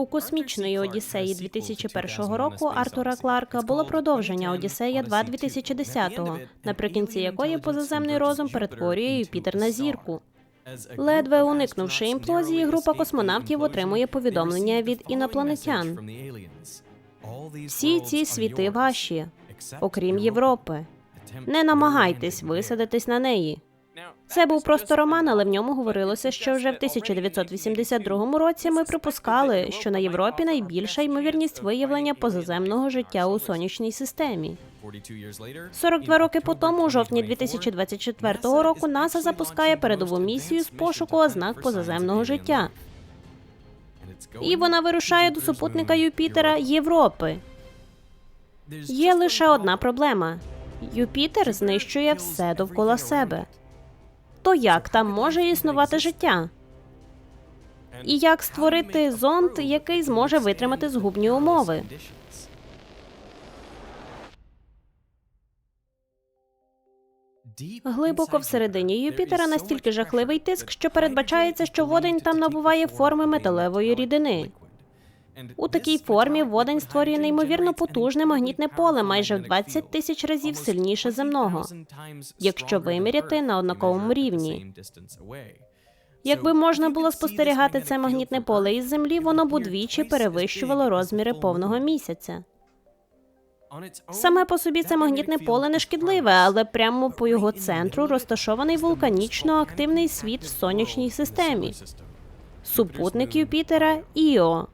У космічної Одіссеї 2001 року Артура Кларка було продовження Одіссея 2 2010-го, наприкінці якої позаземний розум перетворює Юпітер на зірку. Ледве уникнувши імплозії, група космонавтів отримує повідомлення від інопланетян. Всі ці світи ваші, окрім Європи. Не намагайтесь висадитись на неї. Це був просто роман, але в ньому говорилося, що вже в 1982 році ми припускали, що на Європі найбільша ймовірність виявлення позаземного життя у сонячній системі. 42 роки по тому, у жовтні 2024 року, НАСА запускає передову місію з пошуку ознак позаземного життя. І вона вирушає до супутника Юпітера Європи. Є лише одна проблема: Юпітер знищує все довкола себе. То як там може існувати життя? І як створити зонд, який зможе витримати згубні умови? Глибоко всередині Юпітера настільки жахливий тиск, що передбачається, що водень там набуває форми металевої рідини. У такій формі водень створює неймовірно потужне магнітне поле, майже в 20 тисяч разів сильніше земного, якщо виміряти на однаковому рівні. Якби можна було спостерігати це магнітне поле із землі, воно б удвічі перевищувало розміри повного місяця. Саме по собі це магнітне поле не шкідливе, але прямо по його центру розташований вулканічно активний світ в сонячній системі. Супутник Юпітера Іо.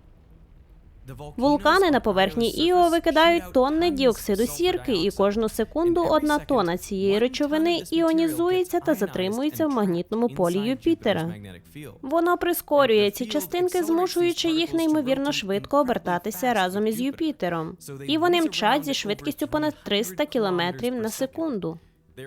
Вулкани на поверхні Іо викидають тонни діоксиду сірки, і кожну секунду одна тона цієї речовини іонізується та затримується в магнітному полі Юпітера. Воно прискорює ці частинки, змушуючи їх неймовірно швидко обертатися разом із Юпітером. І вони мчать зі швидкістю понад 300 км на секунду.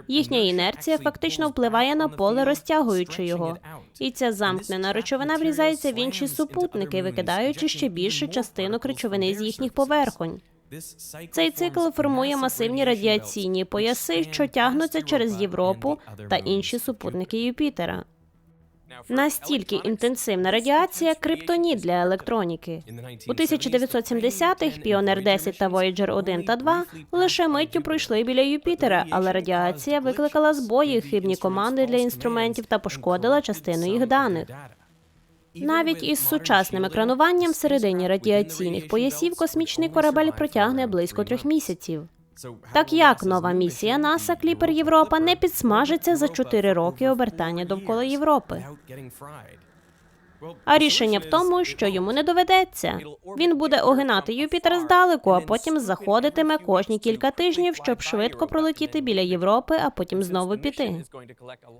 Їхня інерція фактично впливає на поле, розтягуючи його. І ця замкнена речовина врізається в інші супутники, викидаючи ще більше частинок речовини з їхніх поверхонь. Цей цикл формує масивні радіаційні пояси, що тягнуться через Європу та інші супутники Юпітера. Настільки інтенсивна радіація криптоніт для електроніки. У 1970-х Піонер 10 та Voyager 1 та 2 лише миттю пройшли біля Юпітера, але радіація викликала збої, хибні команди для інструментів та пошкодила частину їх даних. Навіть із сучасним екрануванням всередині радіаційних поясів космічний корабель протягне близько трьох місяців. Так як нова місія НАСА Кліпер Європа не підсмажиться за 4 роки обертання довкола Європи. А рішення в тому, що йому не доведеться. Він буде огинати Юпітер здалеку, а потім заходитиме кожні кілька тижнів, щоб швидко пролетіти біля Європи, а потім знову піти.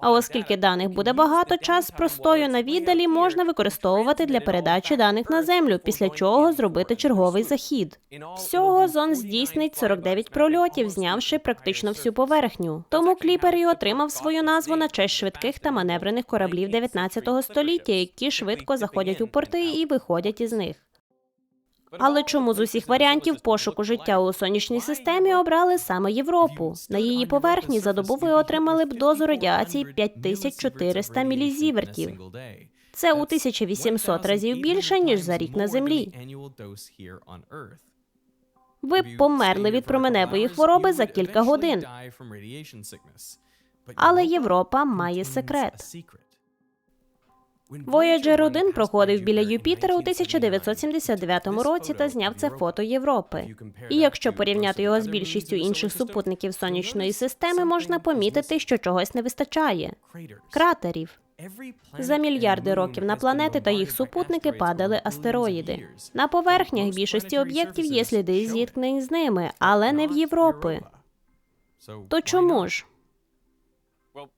А оскільки даних буде багато, час простою на віддалі можна використовувати для передачі даних на землю, після чого зробити черговий захід. Всього зон здійснить 49 прольотів, знявши практично всю поверхню. Тому кліпер і отримав свою назву на честь швидких та маневрених кораблів 19 століття, які швидко заходять у порти і виходять із них. Але чому з усіх варіантів пошуку життя у сонячній системі обрали саме Європу? На її поверхні за добу ви отримали б дозу радіації 5400 мілізівертів. Це у 1800 разів більше ніж за рік на землі. Ви б померли від променевої хвороби за кілька годин. Але Європа має секрет. Voyager 1 проходив біля Юпітера у 1979 році та зняв це фото Європи. І якщо порівняти його з більшістю інших супутників сонячної системи, можна помітити, що чогось не вистачає кратерів. За мільярди років на планети та їх супутники падали астероїди. На поверхнях більшості об'єктів є сліди зіткнень з ними, але не в Європи. То чому ж?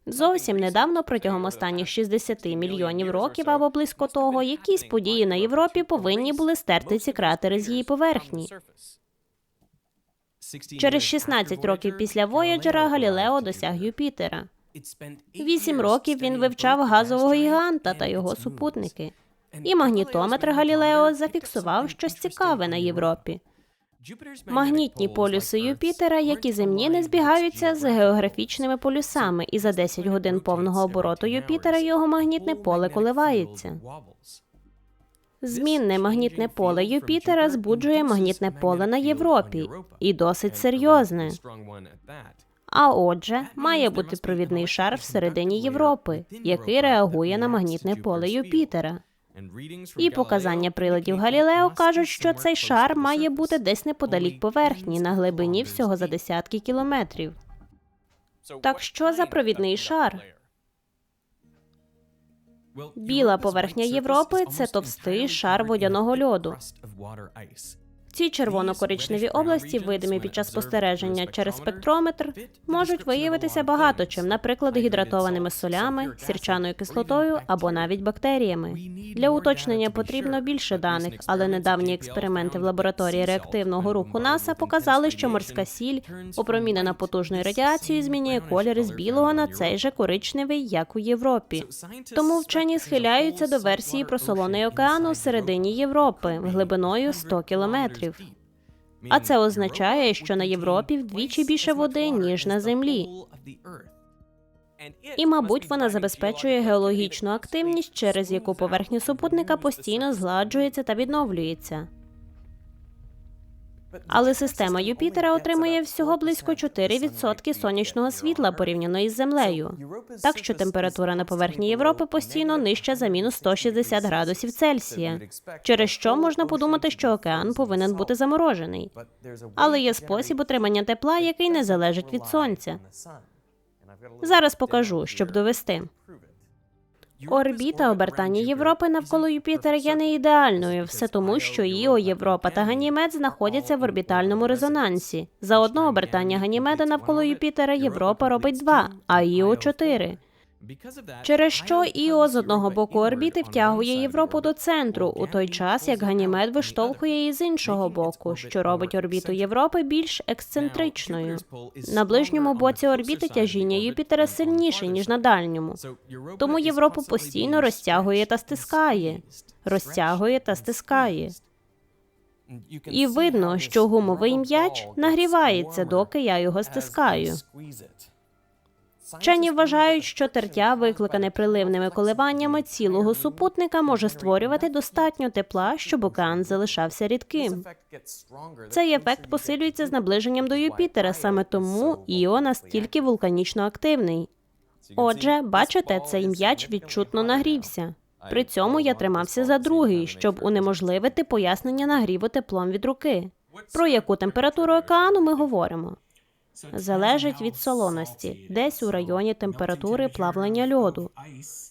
Зовсім недавно, протягом останніх 60 мільйонів років або близько того, якісь події на Європі повинні були стерти ці кратери з її поверхні. Через 16 років після Вояджера Галілео досяг Юпітера. Вісім років він вивчав газового гіганта та його супутники. І магнітометр Галілео зафіксував щось цікаве на Європі. Магнітні полюси Юпітера, як і земні, не збігаються з географічними полюсами, і за 10 годин повного обороту Юпітера його магнітне поле коливається. Змінне магнітне поле Юпітера збуджує магнітне поле на Європі, і досить серйозне. А отже, має бути провідний шар всередині Європи, який реагує на магнітне поле Юпітера. І показання приладів Галілео кажуть, що цей шар має бути десь неподалік поверхні, на глибині всього за десятки кілометрів. Так що за провідний шар? Біла поверхня Європи це товстий шар водяного льоду. Ці червоно-коричневі області, видимі під час спостереження через спектрометр, можуть виявитися багато чим, наприклад, гідратованими солями, сірчаною кислотою або навіть бактеріями. Для уточнення потрібно більше даних, але недавні експерименти в лабораторії реактивного руху НАСА показали, що морська сіль, опромінена потужною радіацією, змінює колір з білого на цей же коричневий, як у Європі. Тому вчені схиляються до версії про солоний океан у середині Європи глибиною 100 кілометрів. А це означає, що на Європі вдвічі більше води, ніж на землі. І, мабуть, вона забезпечує геологічну активність, через яку поверхня супутника постійно згладжується та відновлюється. Але система Юпітера отримує всього близько 4% сонячного світла порівняно із Землею. Так що температура на поверхні Європи постійно нижча за мінус 160 градусів Цельсія, через що можна подумати, що океан повинен бути заморожений. Але є спосіб отримання тепла, який не залежить від сонця. Зараз покажу, щоб довести. Орбіта обертання Європи навколо Юпітера є не ідеальною, все тому, що Іо, Європа та Ганімед знаходяться в орбітальному резонансі. За одне обертання Ганімеда навколо Юпітера Європа робить два, а Іо чотири. Через що Іо з одного боку орбіти втягує Європу до центру, у той час як Ганімед виштовхує її з іншого боку, що робить орбіту Європи більш ексцентричною. На ближньому боці орбіти тяжіння Юпітера сильніше ніж на дальньому. Тому Європу постійно розтягує та стискає, розтягує та стискає. І видно, що гумовий м'яч нагрівається, доки я його стискаю. Вчені вважають, що тертя, викликане приливними коливаннями цілого супутника, може створювати достатньо тепла, щоб океан залишався рідким. Цей ефект посилюється з наближенням до Юпітера, саме тому Іо настільки вулканічно активний. Отже, бачите, цей м'яч відчутно нагрівся. При цьому я тримався за другий, щоб унеможливити пояснення нагріву теплом від руки. Про яку температуру океану ми говоримо? Залежить від солоності, десь у районі температури плавлення льоду,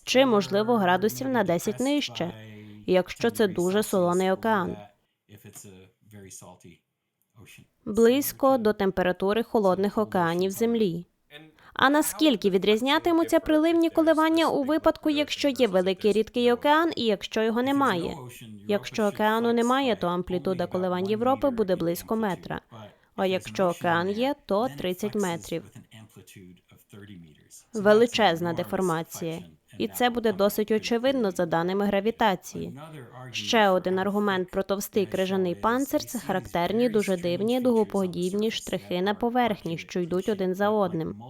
чи, можливо, градусів на 10 нижче, якщо це дуже солоний океан. Близько до температури холодних океанів Землі. А наскільки відрізнятимуться приливні коливання у випадку, якщо є великий рідкий океан і якщо його немає? Якщо океану немає, то амплітуда коливань Європи буде близько метра. А якщо океан є, то 30 метрів. Величезна деформація. І це буде досить очевидно за даними гравітації. Ще один аргумент про товстий крижаний панцир це характерні дуже дивні дугоподібні штрихи на поверхні, що йдуть один за одним.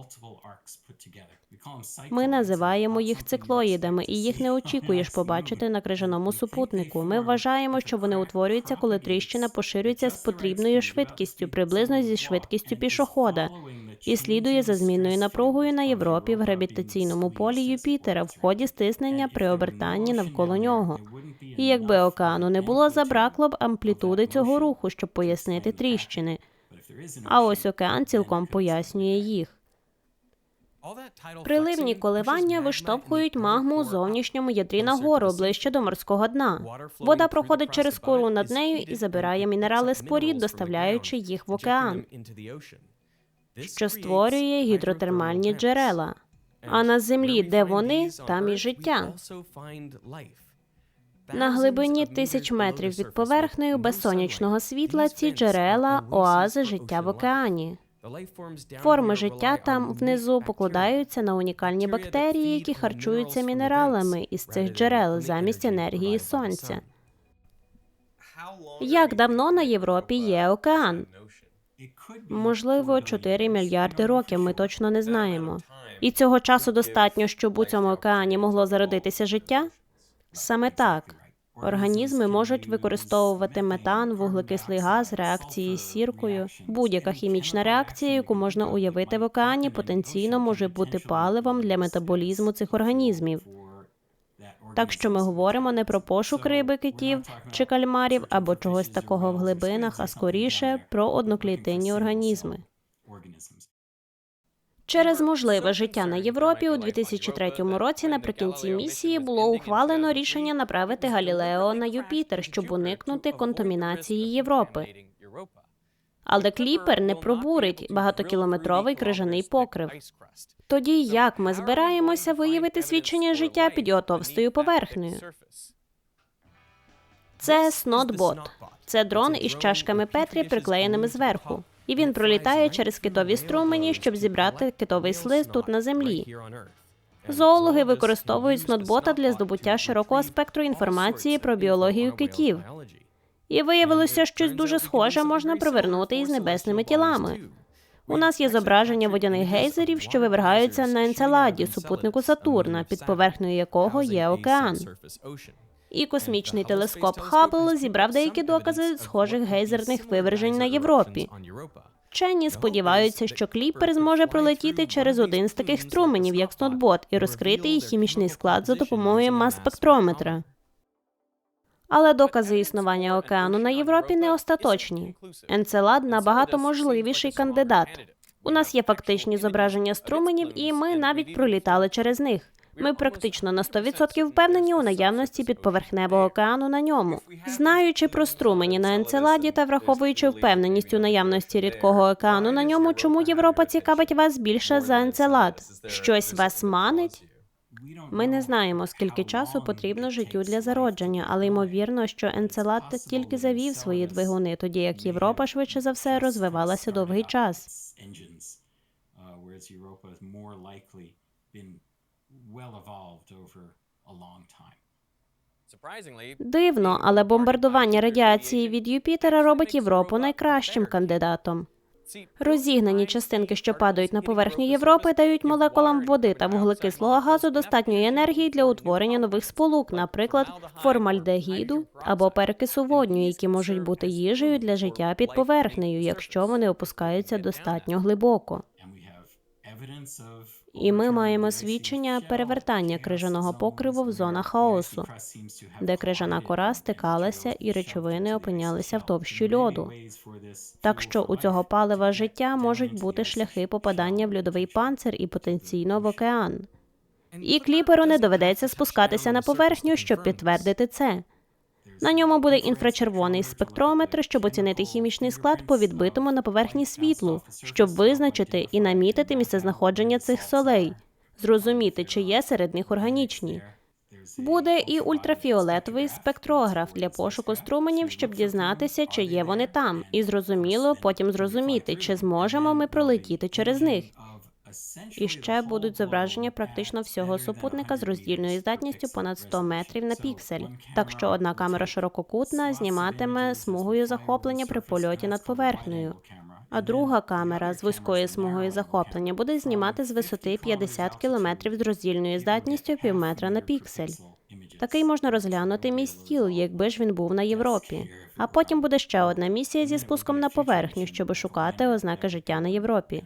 Ми називаємо їх циклоїдами, і їх не очікуєш побачити на крижаному супутнику. Ми вважаємо, що вони утворюються, коли тріщина поширюється з потрібною швидкістю, приблизно зі швидкістю пішохода, і слідує за змінною напругою на Європі в гравітаційному полі Юпітера в ході стиснення при обертанні навколо нього. І якби океану не було, забракло б амплітуди цього руху, щоб пояснити тріщини. А ось океан цілком пояснює їх. Приливні коливання виштовхують магму у зовнішньому ядрі нагору ближче до морського дна. Вода проходить через кору над нею і забирає мінерали з порід, доставляючи їх в океан, що створює гідротермальні джерела. А на землі, де вони, там і життя. На глибині тисяч метрів від поверхнею без сонячного світла ці джерела оази життя в океані. Форми життя там внизу покладаються на унікальні бактерії, які харчуються мінералами із цих джерел замість енергії сонця. Як давно на Європі є океан? Можливо, 4 мільярди років. Ми точно не знаємо. І цього часу достатньо, щоб у цьому океані могло зародитися життя? Саме так. Організми можуть використовувати метан, вуглекислий газ, реакції з сіркою. Будь-яка хімічна реакція, яку можна уявити в океані, потенційно може бути паливом для метаболізму цих організмів. Так що ми говоримо не про пошук риби, китів чи кальмарів або чогось такого в глибинах, а скоріше про одноклітинні організми. Через можливе життя на Європі у 2003 році наприкінці місії було ухвалено рішення направити Галілео на Юпітер, щоб уникнути контамінації Європи. Але кліпер не пробурить багатокілометровий крижаний покрив. Тоді як ми збираємося виявити свідчення життя під його товстою поверхнею? Це снотбот. Це дрон із чашками Петрі, приклеєними зверху. І він пролітає через китові струмені, щоб зібрати китовий слиз тут на землі. Зоологи використовують снотбота для здобуття широкого спектру інформації про біологію китів. І виявилося, щось дуже схоже можна привернути із небесними тілами. У нас є зображення водяних гейзерів, що вивергаються на енцеладі, супутнику Сатурна, під поверхнею якого є океан. І космічний телескоп Хаббл зібрав деякі докази схожих гейзерних вивержень на Європі. Вчені сподіваються, що кліпер зможе пролетіти через один з таких струменів, як снотбот, і розкрити їх хімічний склад за допомогою мас-спектрометра. Але докази існування океану на Європі не остаточні. Енцелад набагато можливіший кандидат. У нас є фактичні зображення струменів, і ми навіть пролітали через них. Ми практично на 100% впевнені у наявності підповерхневого океану на ньому. Знаючи про струмені на енцеладі та враховуючи впевненість у наявності рідкого океану на ньому, чому Європа цікавить вас більше за енцелад? Щось вас манить? Ми не знаємо, скільки часу потрібно життю для зародження, але ймовірно, що енцелад тільки завів свої двигуни, тоді як Європа швидше за все розвивалася довгий час. Well evolved over a long time. Дивно, але бомбардування радіації від Юпітера робить Європу найкращим кандидатом. Розігнані частинки, що падають на поверхню Європи, дають молекулам води та вуглекислого газу достатньої енергії для утворення нових сполук, наприклад, формальдегіду або перекису водню, які можуть бути їжею для життя під поверхнею, якщо вони опускаються достатньо глибоко. І ми маємо свідчення перевертання крижаного покриву в зонах хаосу, де крижана кора стикалася і речовини опинялися в товщі льоду. Так що у цього палива життя можуть бути шляхи попадання в льодовий панцир і потенційно в океан. І кліперу не доведеться спускатися на поверхню, щоб підтвердити це. На ньому буде інфрачервоний спектрометр, щоб оцінити хімічний склад по відбитому на поверхні світлу, щоб визначити і намітити місцезнаходження цих солей, зрозуміти, чи є серед них органічні. Буде і ультрафіолетовий спектрограф для пошуку струменів, щоб дізнатися, чи є вони там, і зрозуміло потім зрозуміти, чи зможемо ми пролетіти через них. І ще будуть зображення практично всього супутника з роздільною здатністю понад 100 метрів на піксель. Так що одна камера ширококутна зніматиме смугою захоплення при польоті над поверхнею. А друга камера з вузькою смугою захоплення буде знімати з висоти 50 км з роздільною здатністю півметра на піксель. Такий можна розглянути мій стіл, якби ж він був на Європі. А потім буде ще одна місія зі спуском на поверхню, щоб шукати ознаки життя на Європі.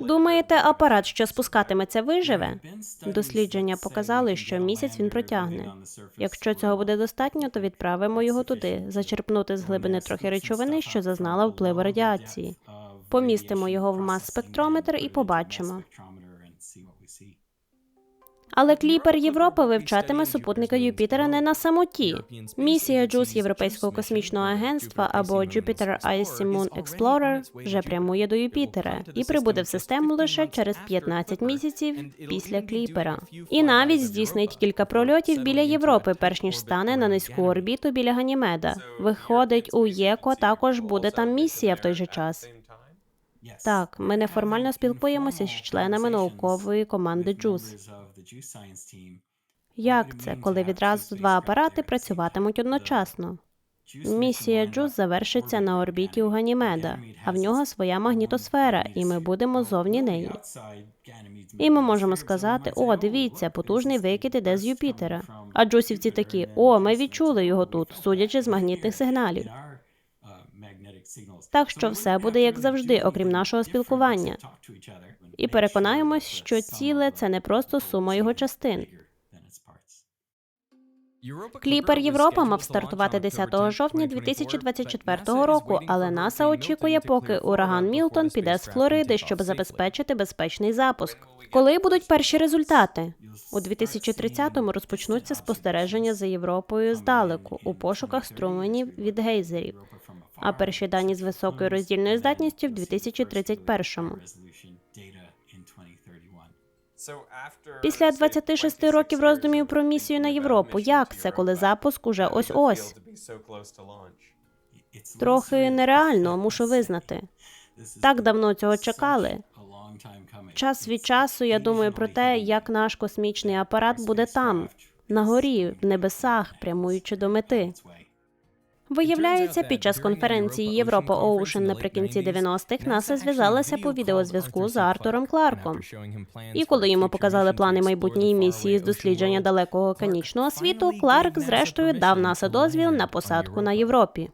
Думаєте, апарат, що спускатиметься, виживе? Дослідження показали, що місяць він протягне. Якщо цього буде достатньо, то відправимо його туди, зачерпнути з глибини трохи речовини, що зазнала впливу радіації. Помістимо його в мас-спектрометр і побачимо. Але кліпер Європи вивчатиме супутника Юпітера не на самоті. Місія JUICE Європейського космічного агентства або Jupiter Icy Moon Explorer вже прямує до Юпітера і прибуде в систему лише через 15 місяців після кліпера. І навіть здійснить кілька прольотів біля Європи, перш ніж стане на низьку орбіту біля Ганімеда. Виходить, у ЄКО також буде там місія в той же час. Так, ми неформально спілкуємося з членами наукової команди JUICE. Як це, коли відразу два апарати працюватимуть одночасно? Місія Джуз завершиться на орбіті у Ганімеда, а в нього своя магнітосфера, і ми будемо зовні неї. І ми можемо сказати: о, дивіться, потужний викид іде з Юпітера. А джусівці такі: о, ми відчули його тут, судячи з магнітних сигналів. Так що все буде як завжди, окрім нашого спілкування. І переконаємось, що ціле це не просто сума його частин. Кліпер Європа мав стартувати 10 жовтня 2024 року, але НАСА очікує, поки ураган Мілтон піде з Флориди, щоб забезпечити безпечний запуск. Коли будуть перші результати? У 2030-му розпочнуться спостереження за Європою здалеку у пошуках струменів від гейзерів. А перші дані з високою роздільною здатністю в 2031-му. Після 26 років роздумів про місію на Європу, як це, коли запуск уже ось-ось? Трохи нереально, мушу визнати. Так давно цього чекали. Час від часу я думаю про те, як наш космічний апарат буде там, на горі, в небесах, прямуючи до мети. Виявляється, під час конференції Європа Оушен наприкінці 90-х НАСА зв'язалася по відеозв'язку з Артуром Кларком. І коли йому показали плани майбутньої місії з дослідження далекого канічного світу, Кларк зрештою дав НАСА дозвіл на посадку на Європі.